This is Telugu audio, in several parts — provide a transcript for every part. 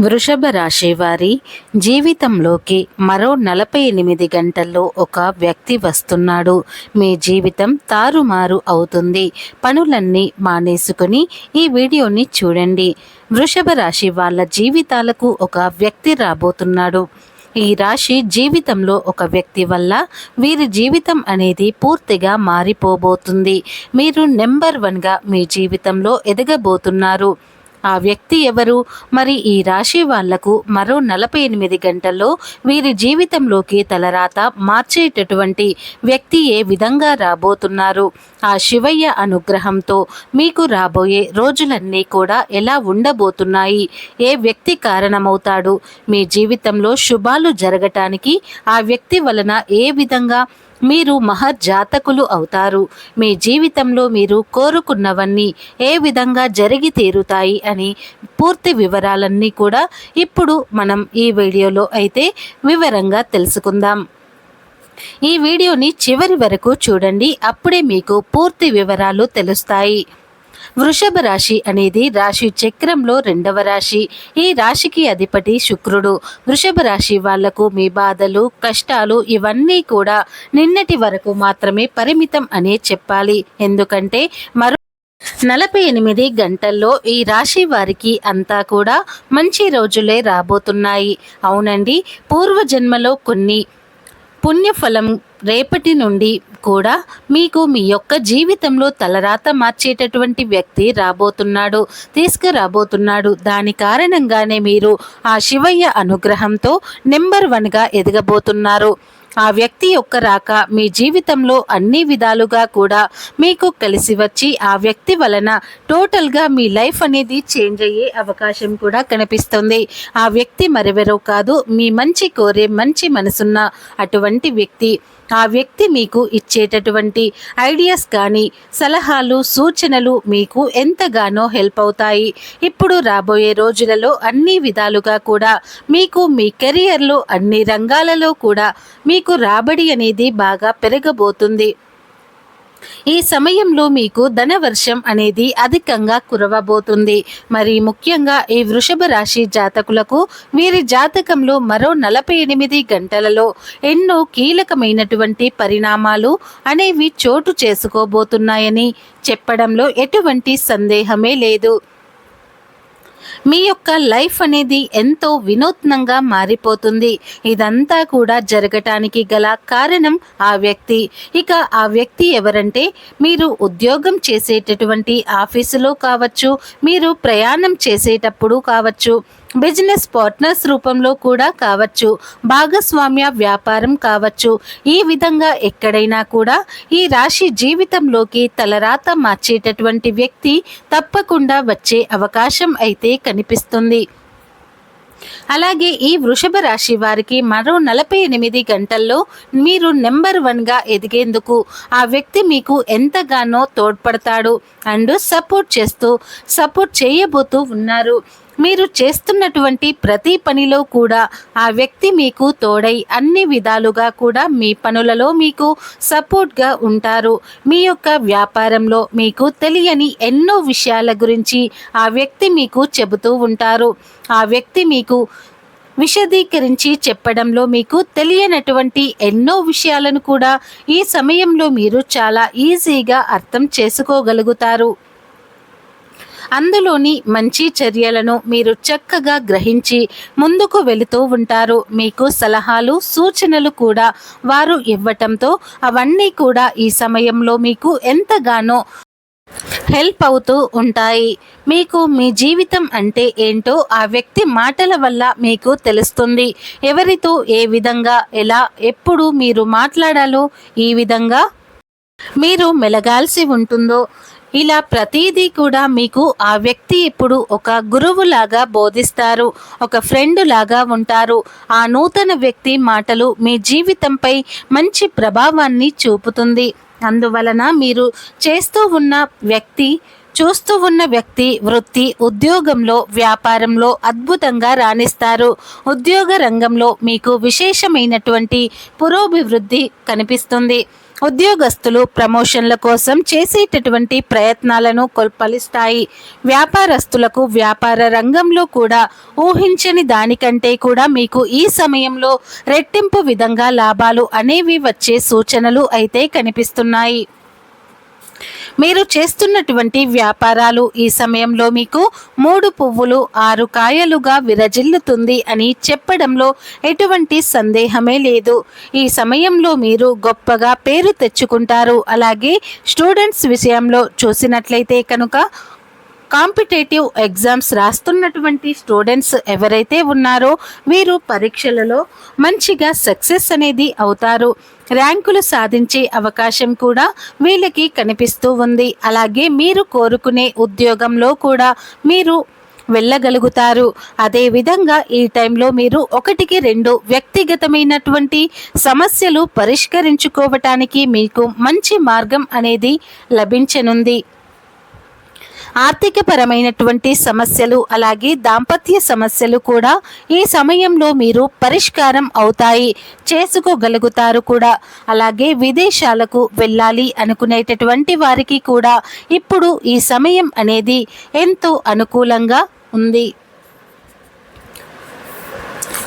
వృషభ రాశి వారి జీవితంలోకి మరో నలభై ఎనిమిది గంటల్లో ఒక వ్యక్తి వస్తున్నాడు. మీ జీవితం తారుమారు అవుతుంది. పనులన్నీ మానేసుకుని ఈ వీడియోని చూడండి. వృషభ రాశి వాళ్ళ జీవితాలకు ఒక వ్యక్తి రాబోతున్నాడు. ఈ రాశి జీవితంలో ఒక వ్యక్తి వల్ల వీరి జీవితం అనేది పూర్తిగా మారిపోబోతుంది. మీరు నెంబర్ వన్గా మీ జీవితంలో ఎదగబోతున్నారు. ఆ వ్యక్తి ఎవరు? మరి ఈ రాశి వాళ్ళకు మరో నలభై ఎనిమిది గంటల్లో వీరి జీవితంలోకి తలరాత మార్చేటటువంటి వ్యక్తి ఏ విధంగా రాబోతున్నారు? ఆ శివయ్య అనుగ్రహంతో మీకు రాబోయే రోజులన్నీ కూడా ఎలా ఉండబోతున్నాయి? ఏ వ్యక్తి కారణమవుతాడు? మీ జీవితంలో శుభాలు జరగటానికి ఆ వ్యక్తి వలన ఏ విధంగా మీరు మహర్జాతకులు అవుతారు. మీ జీవితంలో మీరు కోరుకున్నవన్నీ ఏ విధంగా జరిగి తీరుతాయి అని పూర్తి వివరాలన్నీ కూడా ఇప్పుడు మనం ఈ వీడియోలో అయితే వివరంగా తెలుసుకుందాం. ఈ వీడియోని చివరి వరకు చూడండి. అప్పుడే మీకు పూర్తి వివరాలు తెలుస్తాయి. వృషభ రాశి అనేది రాశి చక్రంలో రెండవ రాశి. ఈ రాశికి అధిపతి శుక్రుడు. వృషభ రాశి వాళ్ళకు మీ బాధలు కష్టాలు ఇవన్నీ కూడా నిన్నటి వరకు మాత్రమే పరిమితం అనే చెప్పాలి. ఎందుకంటే మరో నలభై ఎనిమిది గంటల్లో ఈ రాశి వారికి అంతా కూడా మంచి రోజులే రాబోతున్నాయి. అవునండి పూర్వజన్మలో కొన్ని పుణ్యఫలం రేపటి నుండి కూడా మీకు మీ యొక్క జీవితంలో తలరాత మార్చేటటువంటి వ్యక్తి రాబోతున్నాడు తీసుకురాబోతున్నాడు. దాని కారణంగానే మీరు ఆ శివయ్య అనుగ్రహంతో నెంబర్ వన్గా ఎదగబోతున్నారు. ఆ వ్యక్తి యొక్క రాక మీ జీవితంలో అన్ని విధాలుగా కూడా మీకు కలిసి వచ్చి ఆ వ్యక్తి వలన టోటల్గా మీ లైఫ్ అనేది చేంజ్ అయ్యే అవకాశం కూడా కనిపిస్తుంది. ఆ వ్యక్తి మరెవరో కాదు మీ మంచి కోరే మంచి మనసున్న అటువంటి వ్యక్తి. ఆ వ్యక్తి మీకు ఇచ్చేటటువంటి ఐడియాస్ కానీ సలహాలు సూచనలు మీకు ఎంతగానో హెల్ప్ అవుతాయి. ఇప్పుడు రాబోయే రోజులలో అన్ని విధాలుగా కూడా మీకు మీ కెరియర్లో అన్ని రంగాలలో కూడా మీకు రాబడి అనేది బాగా పెరగబోతుంది. ఈ సమయంలో మీకు ధనవర్షం అనేది అధికంగా కురవబోతుంది. మరి ముఖ్యంగా ఈ వృషభ రాశి జాతకులకు వీరి జాతకంలో మరో నలభై ఎనిమిది గంటలలో ఎన్నో కీలకమైనటువంటి పరిణామాలు అనేవి చోటు చేసుకోబోతున్నాయని చెప్పడంలో ఎటువంటి సందేహమే లేదు. మీ యొక్క లైఫ్ అనేది ఎంతో వినూత్నంగా మారిపోతుంది. ఇదంతా కూడా జరగటానికి గల కారణం ఆ వ్యక్తి. ఇక ఆ వ్యక్తి ఎవరంటే మీరు ఉద్యోగం చేసేటటువంటి ఆఫీసులో కావచ్చు మీరు ప్రయాణం చేసేటప్పుడు కావచ్చు బిజినెస్ పార్ట్నర్స్ రూపంలో కూడా కావచ్చు భాగస్వామ్య వ్యాపారం కావచ్చు. ఈ విధంగా ఎక్కడైనా కూడా ఈ రాశి జీవితంలోకి తలరాత మార్చేటటువంటి వ్యక్తి తప్పకుండా వచ్చే అవకాశం అయితే కనిపిస్తుంది. అలాగే ఈ వృషభ రాశి వారికి మరో నలభై ఎనిమిది గంటల్లో మీరు నెంబర్ వన్గా ఎదిగేందుకు ఆ వ్యక్తి మీకు ఎంతగానో తోడ్పడతాడు అండ్ సపోర్ట్ చేస్తూ సపోర్ట్ చేయబోతూ ఉన్నారు. మీరు చేస్తున్నటువంటి ప్రతి పనిలో కూడా ఆ వ్యక్తి మీకు తోడై అన్ని విధాలుగా కూడా మీ పనులలో మీకు సపోర్ట్గా ఉంటారు. మీ యొక్క వ్యాపారంలో మీకు తెలియని ఎన్నో విషయాల గురించి ఆ వ్యక్తి మీకు చెబుతూ ఉంటారు. ఆ వ్యక్తి మీకు విశదీకరించి చెప్పడంలో మీకు తెలియనటువంటి ఎన్నో విషయాలను కూడా ఈ సమయంలో మీరు చాలా ఈజీగా అర్థం చేసుకోగలుగుతారు. అందులోని మంచి చర్యలను మీరు చక్కగా గ్రహించి ముందుకు వెళుతూ ఉంటారు. మీకు సలహాలు సూచనలు కూడా వారు ఇవ్వటంతో అవన్నీ కూడా ఈ సమయంలో మీకు ఎంతగానో హెల్ప్ అవుతూ ఉంటాయి. మీకు మీ జీవితం అంటే ఏంటో ఆ వ్యక్తి మాటల వల్ల మీకు తెలుస్తుంది. ఎవరితో ఏ విధంగా ఎలా ఎప్పుడు మీరు మాట్లాడాలో ఈ విధంగా మీరు మెలగాల్సి ఉంటుందో ఇలా ప్రతిదీ కూడా మీకు ఆ వ్యక్తి ఇప్పుడు ఒక గురువులాగా బోధిస్తారు ఒక ఫ్రెండ్ లాగా ఉంటారు. ఆ నూతన వ్యక్తి మాటలు మీ జీవితంపై మంచి ప్రభావాన్ని చూపుతుంది. అందువలన మీరు చేస్తూ ఉన్న వ్యక్తి చూస్తూ ఉన్న వ్యక్తి వృత్తి ఉద్యోగంలో వ్యాపారంలో అద్భుతంగా రాణిస్తారు. ఉద్యోగ రంగంలో మీకు విశేషమైనటువంటి పురోభివృద్ధి కనిపిస్తుంది. ఉద్యోగస్తులు ప్రమోషన్ల కోసం చేసేటటువంటి ప్రయత్నాలను కొల్పలిస్తాయి. వ్యాపారస్తులకు వ్యాపార రంగంలో కూడా ఊహించని దానికంటే కూడా మీకు ఈ సమయంలో రెట్టింపు విధంగా లాభాలు అనేవి వచ్చే సూచనలు అయితే కనిపిస్తున్నాయి. మీరు చేస్తున్నటువంటి వ్యాపారాలు ఈ సమయంలో మీకు మూడు పువ్వులు ఆరు కాయలుగా విరజిల్లుతుంది అని చెప్పడంలో ఎటువంటి సందేహమే లేదు. ఈ సమయంలో మీరు గొప్పగా పేరు తెచ్చుకుంటారు. అలాగే స్టూడెంట్స్ విషయంలో చూసినట్లయితే కనుక కాంపిటేటివ్ ఎగ్జామ్స్ రాస్తున్నటువంటి స్టూడెంట్స్ ఎవరైతే ఉన్నారో వీరు పరీక్షలలో మంచిగా సక్సెస్ అనేది అవుతారు. ర్యాంకులు సాధించే అవకాశం కూడా వీళ్ళకి కనిపిస్తూ ఉంది. అలాగే మీరు కోరుకునే ఉద్యోగంలో కూడా మీరు వెళ్ళగలుగుతారు. అదేవిధంగా ఈ టైంలో మీరు ఒకటికి రెండు వ్యక్తిగతమైనటువంటి సమస్యలు పరిష్కరించుకోవటానికి మీకు మంచి మార్గం అనేది లభించనుంది. ఆర్థికపరమైనటువంటి సమస్యలు అలాగే దాంపత్య సమస్యలు కూడా ఈ సమయంలో మీరు పరిష్కారం అవుతాయి చేసుకోగలుగుతారు కూడా. అలాగే విదేశాలకు వెళ్ళాలి అనుకునేటటువంటి వారికి కూడా ఇప్పుడు ఈ సమయం అనేది ఎంతో అనుకూలంగా ఉంది.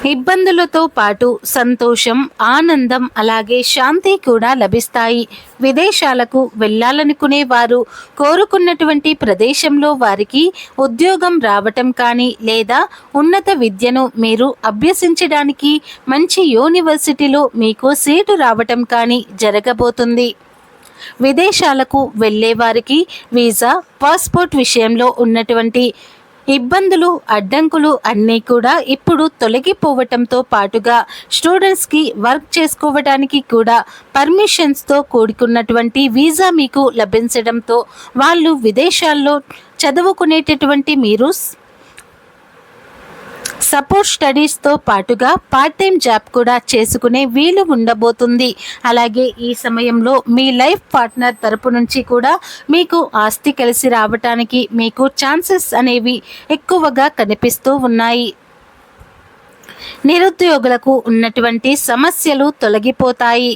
ఇబ్బందులతో పాటు సంతోషం ఆనందం అలాగే శాంతి కూడా లభిస్తాయి. విదేశాలకు వెళ్ళాలనుకునే వారు కోరుకున్నటువంటి ప్రదేశంలో వారికి ఉద్యోగం రావటం కానీ లేదా ఉన్నత విద్యను మీరు అభ్యసించడానికి మంచి యూనివర్సిటీలో మీకు సీటు రావటం కానీ జరగబోతుంది. విదేశాలకు వెళ్ళే వారికి వీసా పాస్పోర్ట్ విషయంలో ఉన్నటువంటి ఇబ్బందులు అడ్డంకులు అన్నీ కూడా ఇప్పుడు తొలగిపోవటంతో పాటుగా స్టూడెంట్స్కి వర్క్ చేసుకోవడానికి కూడా పర్మిషన్స్తో కూడుకున్నటువంటి వీసా మీకు లభించడంతో వాళ్ళు విదేశాల్లో చదువుకునేటటువంటి మీరు సపోర్ట్ స్టడీస్తో పాటుగా పార్ట్ టైం జాబ్ కూడా చేసుకునే వీలు ఉండబోతుంది. అలాగే ఈ సమయంలో మీ లైఫ్ పార్ట్నర్ తరపు నుంచి కూడా మీకు ఆస్తి కలిసి రావటానికి మీకు ఛాన్సెస్ అనేవి ఎక్కువగా కనిపిస్తూ ఉన్నాయి. నిరుద్యోగులకు ఉన్నటువంటి సమస్యలు తొలగిపోతాయి.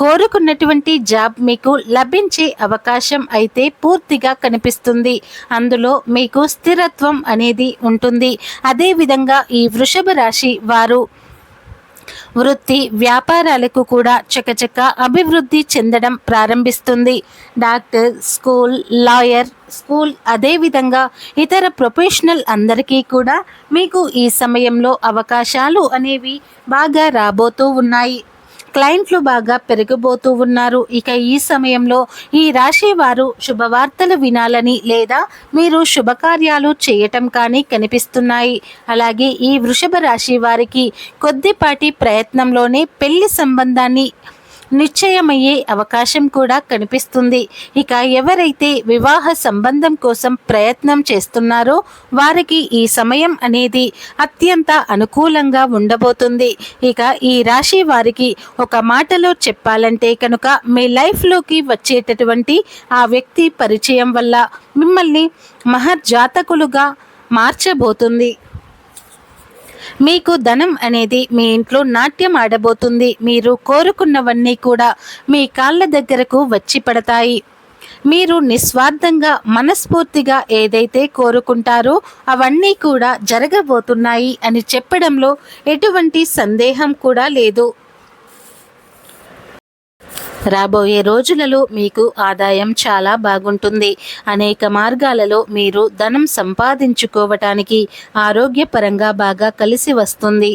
కోరుకున్నటువంటి జాబ్ మీకు లభించే అవకాశం అయితే పూర్తిగా కనిపిస్తుంది. అందులో మీకు స్థిరత్వం అనేది ఉంటుంది. అదేవిధంగా ఈ వృషభ రాశి వారు వృత్తి వ్యాపారాలకు కూడా చకచక అభివృద్ధి చెందడం ప్రారంభిస్తుంది. డాక్టర్ స్కూల్ లాయర్ స్కూల్ అదేవిధంగా ఇతర ప్రొఫెషనల్ అందరికీ కూడా మీకు ఈ సమయంలో అవకాశాలు అనేవి బాగా రాబోతూ ఉన్నాయి. క్లయింట్లు బాగా పెరిగిపోతూ ఉన్నారు. ఇక ఈ సమయంలో ఈ రాశి వారు శుభవార్తలు వినాలని లేదా మీరు శుభకార్యాలు చేయటం కానీ కనిపిస్తున్నాయి. అలాగే ఈ వృషభ రాశి వారికి కొద్దిపాటి ప్రయత్నంలోనే పెళ్ళి సంబంధాన్ని నిశ్చయమయ్యే అవకాశం కూడా కనిపిస్తుంది. ఇక ఎవరైతే వివాహ సంబంధం కోసం ప్రయత్నం చేస్తున్నారో వారికి ఈ సమయం అనేది అత్యంత అనుకూలంగా ఉండబోతుంది. ఇక ఈ రాశి వారికి ఒక మాటలో చెప్పాలంటే కనుక మీ లైఫ్లోకి వచ్చేటటువంటి ఆ వ్యక్తి పరిచయం వల్ల మిమ్మల్ని మహర్జాతకులుగా మార్చబోతుంది. మీకు ధనం అనేది మీ ఇంట్లో నాట్యం ఆడబోతుంది. మీరు కోరుకున్నవన్నీ కూడా మీ కాళ్ళ దగ్గరకు వచ్చి పడతాయి. మీరు నిస్వార్థంగా మనస్ఫూర్తిగా ఏదైతే కోరుకుంటారో అవన్నీ కూడా జరగబోతున్నాయి అని చెప్పడంలో ఎటువంటి సందేహం కూడా లేదు. రాబోయే రోజులలో మీకు ఆదాయం చాలా బాగుంటుంది. అనేక మార్గాలలో మీరు ధనం సంపాదించుకోవటానికి ఆరోగ్యపరంగా బాగా కలిసి వస్తుంది.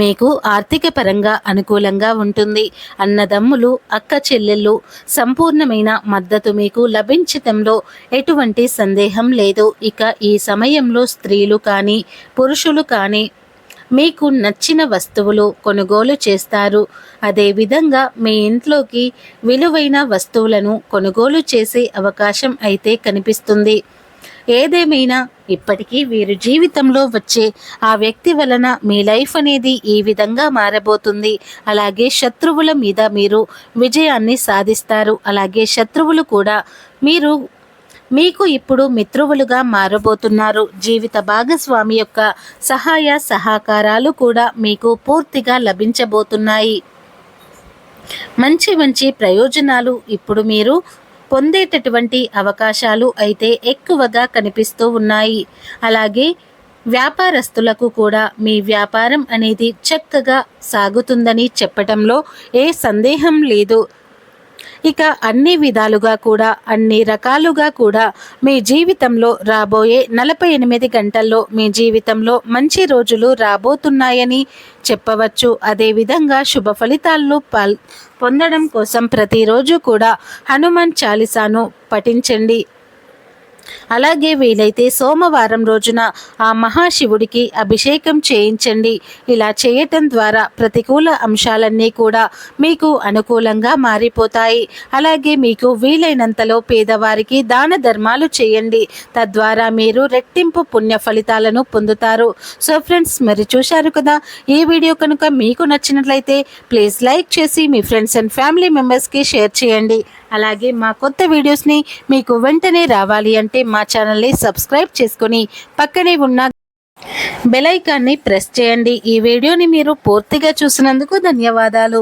మీకు ఆర్థిక పరంగా అనుకూలంగా ఉంటుంది. అన్నదమ్ములు అక్క చెల్లెళ్ళు సంపూర్ణమైన మద్దతు మీకు లభించటంలో ఎటువంటి సందేహం లేదు. ఇక ఈ సమయంలో స్త్రీలు కానీ పురుషులు కానీ మీకు నచ్చిన వస్తువులు కొనుగోలు చేస్తారు. అదేవిధంగా మీ ఇంట్లోకి విలువైన వస్తువులను కొనుగోలు చేసే అవకాశం అయితే కనిపిస్తుంది. ఏదేమైనా ఇప్పటికీ వీరి జీవితంలో వచ్చే ఆ వ్యక్తి వలన మీ లైఫ్ అనేది ఈ విధంగా మారబోతుంది. అలాగే శత్రువుల మీద మీరు విజయాన్ని సాధిస్తారు. అలాగే శత్రువులు కూడా మీరు మీకు ఇప్పుడు మిత్రువులుగా మారబోతున్నారు. జీవిత భాగస్వామి యొక్క సహాయ సహకారాలు కూడా మీకు పూర్తిగా లభించబోతున్నాయి. మంచి మంచి ప్రయోజనాలు ఇప్పుడు మీరు పొందేటటువంటి అవకాశాలు అయితే ఎక్కువగా కనిపిస్తూ ఉన్నాయి. అలాగే వ్యాపారస్తులకు కూడా మీ వ్యాపారం అనేది చక్కగా సాగుతుందని చెప్పటంలో ఏ సందేహం లేదు. ఇక అన్ని విధాలుగా కూడా అన్ని రకాలుగా కూడా మీ జీవితంలో రాబోయే నలభై ఎనిమిది గంటల్లో మీ జీవితంలో మంచి రోజులు రాబోతున్నాయని చెప్పవచ్చు. అదేవిధంగా శుభ ఫలితాలను పాల్ పొందడం కోసం ప్రతిరోజు కూడా హనుమాన్ చాలీసాను పఠించండి. అలాగే వీలైతే సోమవారం రోజున ఆ మహాశివుడికి అభిషేకం చేయించండి. ఇలా చేయటం ద్వారా ప్రతికూల అంశాలన్నీ కూడా మీకు అనుకూలంగా మారిపోతాయి. అలాగే మీకు వీలైనంతలో పేదవారికి దాన ధర్మాలు చేయండి. తద్వారా మీరు రెట్టింపు పుణ్య ఫలితాలను పొందుతారు. సో ఫ్రెండ్స్ మరి చూశారు కదా? ఈ వీడియో కనుక మీకు నచ్చినట్లయితే ప్లీజ్ లైక్ చేసి మీ ఫ్రెండ్స్ అండ్ ఫ్యామిలీ మెంబర్స్కి షేర్ చేయండి. అలాగే మా కొత్త వీడియోస్ని మీకు వెంటనే రావాలి అంటే మా ఛానల్ని సబ్స్క్రైబ్ చేసుకొని పక్కనే ఉన్న బెలైకాన్ని ప్రెస్ చేయండి. ఈ వీడియోని మీరు పూర్తిగా చూసినందుకు ధన్యవాదాలు.